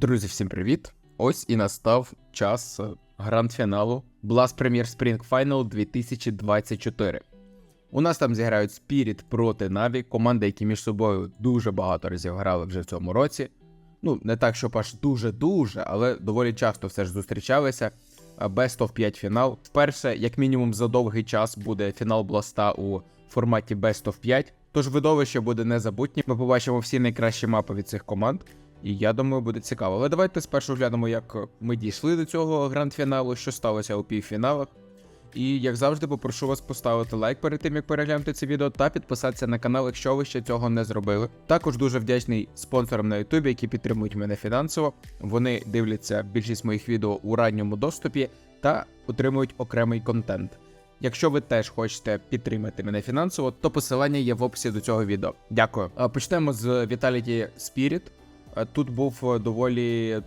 Друзі, всім привіт! Ось і настав час е, гранд-фіналу Blast Premier Spring Final 2024. У нас там зіграють Spirit проти Na'Vi, команди, які між собою дуже багато разів грали вже в цьому році. Ну, не так, щоб аж дуже-дуже, але доволі часто все ж зустрічалися. Best of 5 фінал. Вперше, як мінімум, за довгий час буде фінал Бласта у форматі Best of 5. Тож видовище буде незабутнє. Ми побачимо всі найкращі мапи від цих команд. І я думаю, буде цікаво. Але давайте спершу глянемо, як ми дійшли до цього гранд-фіналу, що сталося у півфіналах. І як завжди, попрошу вас поставити лайк перед тим, як переглянути це відео, та підписатися на канал, якщо ви ще цього не зробили. Також дуже вдячний спонсорам на Ютубі, які підтримують мене фінансово. Вони дивляться більшість моїх відео у ранньому доступі та отримують окремий контент. Якщо ви теж хочете підтримати мене фінансово, то посилання є в описі до цього відео. Дякую. Почнемо з Vitality Spirit. А, Тут був е, доволі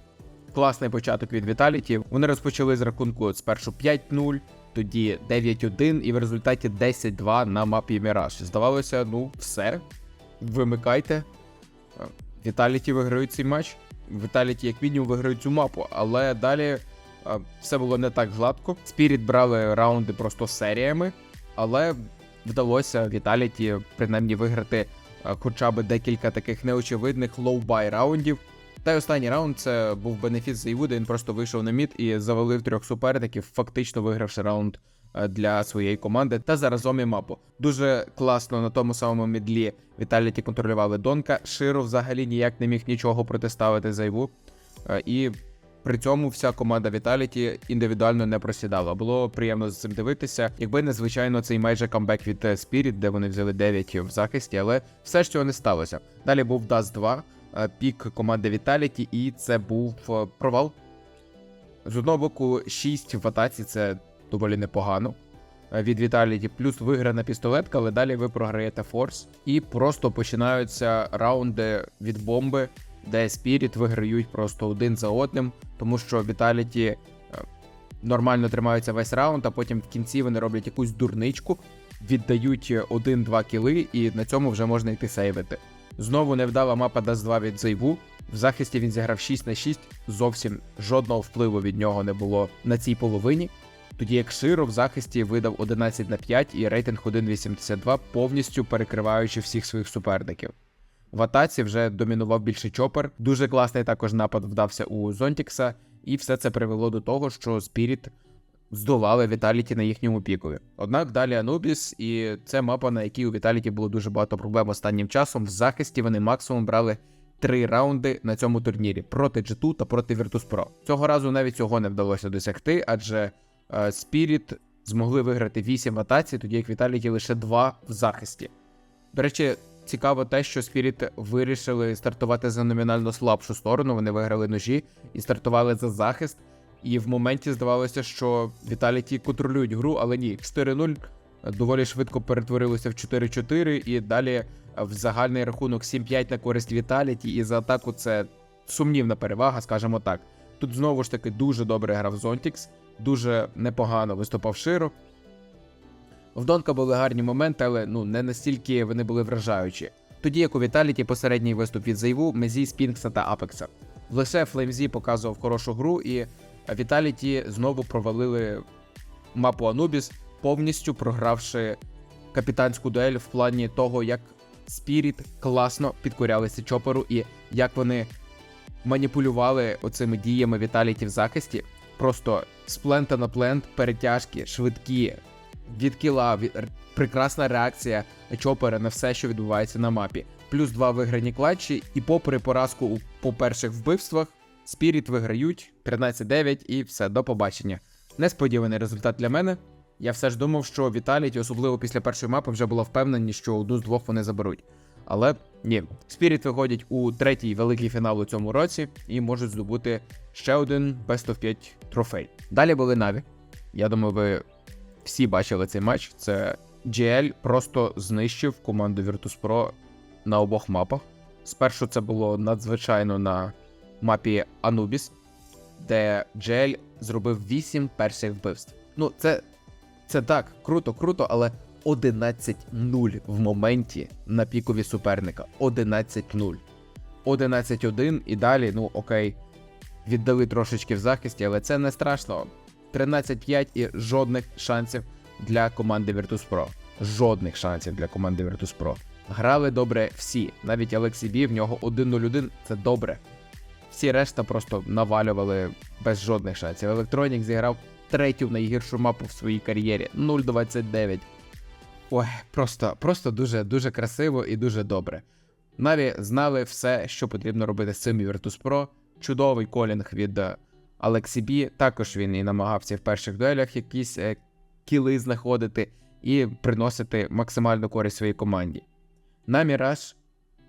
класний початок від Vitality. Вони розпочали з рахунку спершу 5-0, тоді 9-1 і в результаті 10-2 на мапі Mirage. Здавалося, ну все, вимикайте. Vitality виграють цей матч. Vitality як мінімум виграють цю мапу, але далі все було не так гладко. Spirit брали раунди просто серіями, але вдалося Vitality принаймні виграти хоча б декілька таких неочевидних лоу-бай раундів. Та й останній раунд це був бенефіт Зайвуда, він просто вийшов на мід і завалив трьох суперників, фактично вигравши раунд е, для своєї команди та заразом і мапу. Дуже класно на тому самому мідлі Віталіті контролювали Донка. Широ взагалі ніяк не міг нічого протиставити Зайву. Е, І при цьому вся команда Vitality індивідуально не просідала. Було приємно з цим дивитися. Якби не звичайно цей майже камбек від е, Spirit, де вони взяли 9 в захисті, але все ж цього не сталося. Далі був Dust 2, е, пік команди Vitality, і це був е, провал. З одного боку, 6 в атаці це доволі непогано. Від Vitality, плюс виграна пістолетка, але далі ви програєте форс. І просто починаються раунди від бомби, де Spirit виграють просто один за одним, тому що Vitality е, нормально тримаються весь раунд, а потім в кінці вони роблять якусь дурничку, віддають 1-2 кіли, і на цьому вже можна йти сейвити. Знову невдала мапа Dust 2 від Зайву. В захисті він зіграв 6 на 6, зовсім жодного впливу від нього не було на цій половині. Тоді як Широ в захисті видав 11 на 5 і рейтинг 1.82, повністю перекриваючи всіх своїх суперників. В атаці вже домінував більше чопер. Дуже класний також напад вдався у Зонтікса, і все це привело до того, що Спіріт здолали Віталіті на їхньому пікові. Однак далі Анубіс, і це мапа, на якій у Віталіті було дуже багато проблем останнім часом. В захисті вони максимум брали три раунди на цьому турнірі проти G2 та проти Virtus.pro. Цього разу навіть цього не вдалося досягти, адже е, Спіріт змогли виграти 8 в атаці, тоді як Віталіті лише 2 в захисті. До речі, цікаво те, що Спіріт вирішили стартувати за номінально слабшу сторону. Вони виграли ножі і стартували за захист. І в моменті здавалося, що Віталіті контролюють гру, але ні, 4-0 доволі швидко перетворилося в 4-4, і далі в загальний рахунок 7-5 на користь Віталіті, і за атаку це сумнівна перевага, скажімо так. Тут знову ж таки дуже добре грав Зонтікс, дуже непогано виступав Широ. В Донка були гарні моменти, але ну не настільки вони були вражаючі. Тоді як у Віталіті посередній виступ від Зайву, Мезі, Спінкса та Апекса. Лише Флеймзі показував хорошу гру, і Віталіті знову провалили мапу Анубіс, повністю програвши капітанську дуель в плані того, як Спіріт класно підкорялися чоперу і як вони маніпулювали оцими діями Віталіті в захисті. Просто сплента на плент, перетяжки, швидкі, від кіла, від... прекрасна реакція чопера на все, що відбувається на мапі. Плюс два виграні клатчі, і попри поразку у по перших вбивствах, Спіріт виграють 13-9 і все, до побачення. Несподіваний результат для мене. Я все ж думав, що Віталіті, особливо після першої мапи, вже була впевнені, що одну з двох вони заберуть. Але ні, Спіріт виходять у третій великий фінал у цьому році і можуть здобути ще один Best of 5 трофей. Далі були Наві. Я думаю, ви всі бачили цей матч. Це GL просто знищив команду Virtus.pro на обох мапах. Спершу це було надзвичайно на мапі Anubis, де GL зробив 8 перших вбивств. Ну, це, це так, круто, круто, але 11-0 в моменті на пікові суперника. 11-0. 11-1 і далі, ну окей, віддали трошечки в захисті, але це не страшно. 13-5 і жодних шансів для команди Virtus.pro. Жодних шансів для команди Virtus.pro. Грали добре всі. Навіть Алексій Бі, в нього 1-0-1 це добре. Всі решта просто навалювали без жодних шансів. Електронік зіграв третю найгіршу мапу в своїй кар'єрі 0.29. Ой, просто, просто дуже дуже красиво і дуже добре. Наві знали все, що потрібно робити з цим Virtus Pro. Чудовий колінг від е, Алексі Також він і намагався в перших дуелях якісь е, кіли знаходити і приносити максимальну користь своїй команді. На Міраж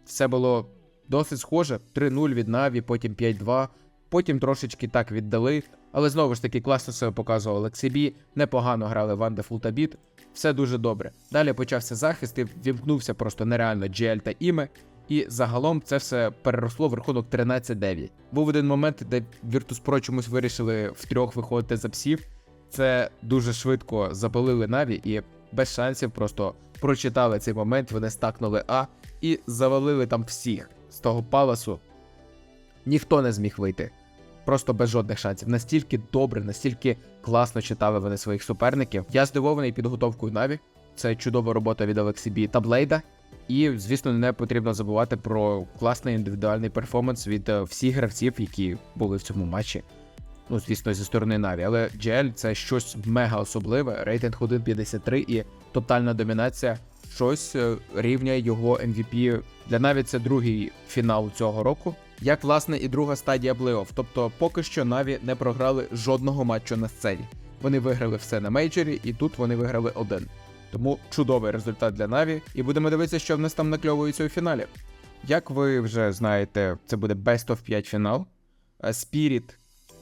все було досить схоже: 3-0 від Наві, потім 5-2, потім трошечки так віддали. Але знову ж таки класно себе показував Олексій Бі, непогано грали Ван де Фултабіт, все дуже добре. Далі почався захист і вімкнувся просто нереально GL та Іме. І загалом це все переросло в рахунок 13-9. Був один момент, де Virtus.pro чомусь вирішили втрьох виходити за псів. Це дуже швидко запалили Наві і без шансів просто прочитали цей момент. Вони стакнули А і завалили там всіх з того паласу. Ніхто не зміг вийти. Просто без жодних шансів. Настільки добре, настільки класно читали вони своїх суперників. Я здивований підготовкою Наві. Це чудова робота від Олексібі та Блейда. І, звісно, не потрібно забувати про класний індивідуальний перформанс від е, всіх гравців, які були в цьому матчі. Ну, звісно, зі сторони Наві. Але GL це щось мега особливе. Рейтинг 1.53 і тотальна домінація. Щось е, рівня його MVP. Для Наві це другий фінал цього року. Як власне і друга стадія плей-офф. Тобто поки що Наві не програли жодного матчу на сцені. Вони виграли все на мейджорі, і тут вони виграли один. Тому чудовий результат для Наві, і будемо дивитися, що в нас там накльовується у фіналі. Як ви вже знаєте, це буде Best of 5 фінал. Е, Spirit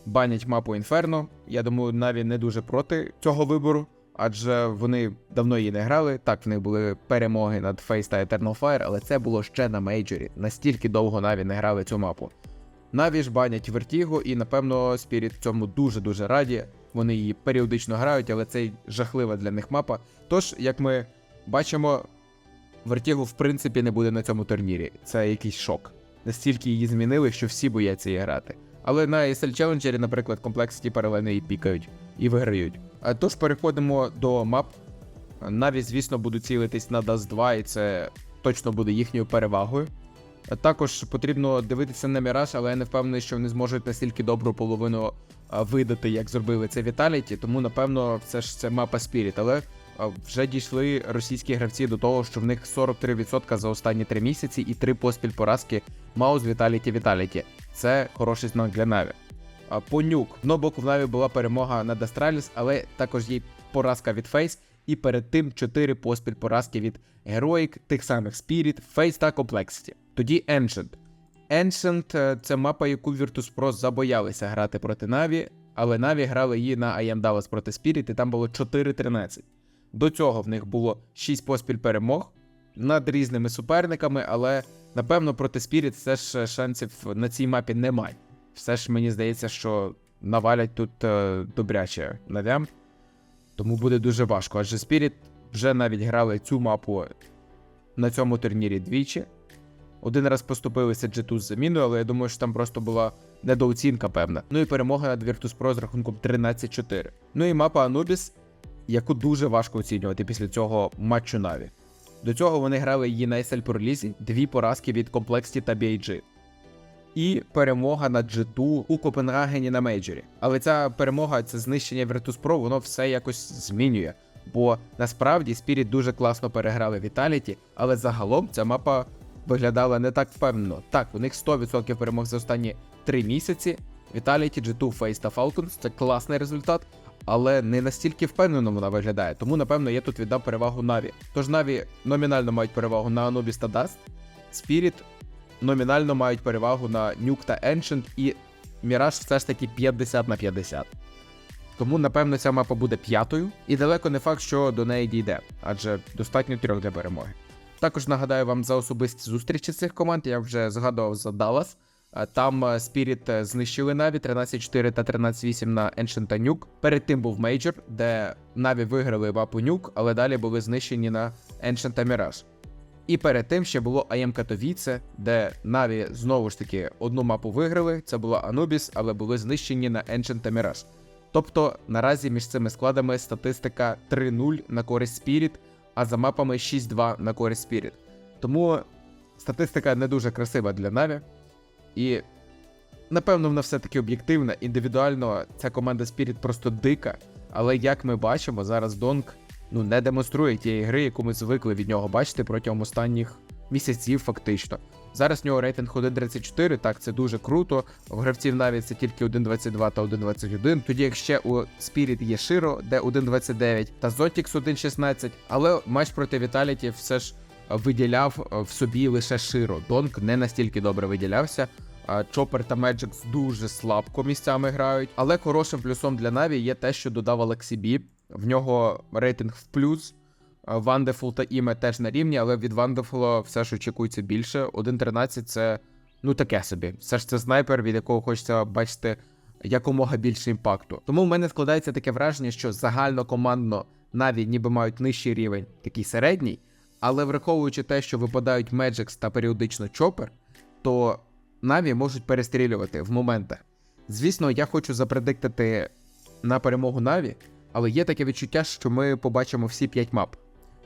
банять мапу Inferno. Я думаю, Наві не дуже проти цього вибору, адже вони давно її не грали. Так, в них були перемоги над Face та Eternal Fire, але це було ще на мейджорі. Настільки довго Наві не грали цю мапу. Наві ж банять Vertigo, і напевно Spirit цьому дуже-дуже раді. Вони її періодично грають, але це жахлива для них мапа. Тож, як ми бачимо, Vertigo в принципі не буде на цьому турнірі. Це якийсь шок. Настільки її змінили, що всі бояться її грати. Але на ESL Challenger, наприклад, комплексіті паралельно її пікають і виграють. А тож переходимо до мап. Наві, звісно, будуть цілитись на Dust 2, і це точно буде їхньою перевагою. Також потрібно дивитися на Міраж, але я не впевнений, що вони зможуть настільки добру половину видати, як зробили це Віталіті. Тому, напевно, це ж це мапа Spirit. Але вже дійшли російські гравці до того, що в них 43% за останні 3 місяці і 3 поспіль поразки Маус Віталіті Віталіті. Це хороший знак для Наві. А, По. В одного боку в Наві була перемога над Астраліс, але також є поразка від Фейс. І перед тим 4 поспіль поразки від Heroic, тих самих Spirit, Face та Complexity. Тоді Ancient. Ancient е, це мапа, яку Virtus.pro забоялися грати проти Наві, але Наві грали її на IM Dallas проти Spirit, і там було 4-13. До цього в них було 6 поспіль перемог над різними суперниками, але напевно проти Spirit все ж шансів на цій мапі немає. Все ж мені здається, що навалять тут е, добряче навям. Тому буде дуже важко. Адже Spirit вже навіть грали цю мапу на цьому турнірі двічі. Один раз поступилися G2 з заміною, але я думаю, що там просто була недооцінка певна. Ну і перемога над Virtus.pro з рахунком 13-4. Ну і мапа Anubis, яку дуже важко оцінювати після цього матчу Наві. До цього вони грали її на SL Pro дві поразки від Complexity та BIG. І перемога над G2 у Копенгагені на мейджорі. Але ця перемога, це знищення Virtus.pro, воно все якось змінює. Бо насправді Spirit дуже класно переграли Vitality, але загалом ця мапа виглядала не так впевнено. Так, у них 100% перемог за останні 3 місяці. Vitality, G2, Face та Falcons це класний результат, але не настільки впевнено вона виглядає. Тому, напевно, я тут віддав перевагу Наві. Тож Наві номінально мають перевагу на Anubis та Dust. Spirit номінально мають перевагу на Nuke та Ancient, і Mirage все ж таки 50 на 50. Тому, напевно, ця мапа буде п'ятою, і далеко не факт, що до неї дійде, адже достатньо трьох для перемоги. Також нагадаю вам за особисті зустрічі цих команд, я вже згадував за Dallas. А Там е, Spirit е, знищили Na'Vi 13-4 та 13-8 на Ancient та Nuke. Перед тим був мейджор, де Na'Vi виграли мапу Nuke, але далі були знищені на Ancient та Mirage. І перед тим ще було АМ Катовіце, де Наві знову ж таки одну мапу виграли. Це була Анубіс, але були знищені на Ancient та Mirage. Тобто наразі між цими складами статистика 3-0 на користь Spirit, а за мапами 6-2 на користь Spirit. Тому статистика не дуже красива для Наві. І напевно вона все-таки об'єктивна. Індивідуально ця команда Spirit просто дика. Але як ми бачимо, зараз Донг ну, не демонструє тієї гри, яку ми звикли від нього бачити протягом останніх місяців, фактично. Зараз в нього рейтинг 1.34, так, це дуже круто. В гравців навіть це тільки 1.22 та 1.21. Тоді як ще у Spirit є Широ, де 1.29, та Zotix 1.16, але матч проти Vitality все ж виділяв е, в собі лише Широ. Донг не настільки добре виділявся. Чопер та Меджикс дуже слабко місцями грають. Але хорошим плюсом для Наві є те, що додав Алексі Бі. В нього рейтинг в плюс. Вандефул та Іме теж на рівні, але від Вандефула все ж очікується більше. 1.13 це ну таке собі. Все ж це снайпер, від якого хочеться бачити якомога більше імпакту. Тому в мене складається таке враження, що загальнокомандно Наві ніби мають нижчий рівень, такий середній. Але враховуючи те, що випадають Меджикс та періодично Чопер, то Наві можуть перестрілювати в моментах. Звісно, я хочу запредиктити на перемогу Наві, але є таке відчуття, що ми побачимо всі 5 мап.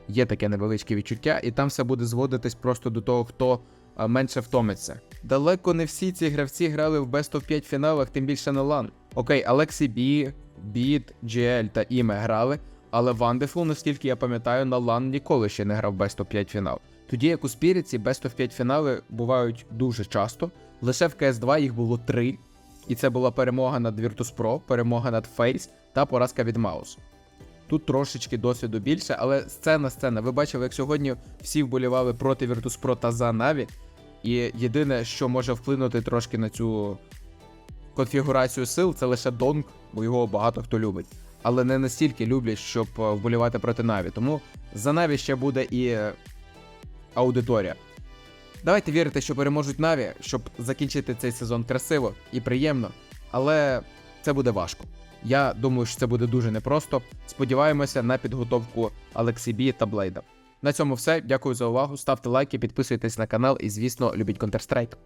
Є таке невеличке відчуття, і там все буде зводитись просто до того, хто менше втомиться. Далеко не всі ці гравці грали в Best of 5 фіналах, тим більше на LAN. Окей, Алексі Бі, Біт, GL та Іме грали, але Вандефул, наскільки я пам'ятаю, на LAN ніколи ще не грав Best of 5 фінал. Тоді як у Спіріці Best of 5 фінали бувають дуже часто. Лише в CS2 їх було 3, і це була перемога над Virtus.pro, перемога над Face та поразка від Маус. Тут трошечки досвіду більше, але сцена сцена. Ви бачили, як сьогодні всі вболівали проти Virtus.pro та за Наві. І єдине, що може вплинути трошки на цю конфігурацію сил, це лише Донг, бо його багато хто любить. Але не настільки люблять, щоб е, вболівати проти Наві. Тому за Наві ще буде і аудиторія. Давайте вірити, що переможуть Наві, щоб закінчити цей сезон красиво і приємно, але це буде важко. Я думаю, що це буде дуже непросто. Сподіваємося на підготовку Алексібі та Блейда. На цьому все. Дякую за увагу. Ставте лайки, підписуйтесь на канал і, звісно, любіть Counter-Strike.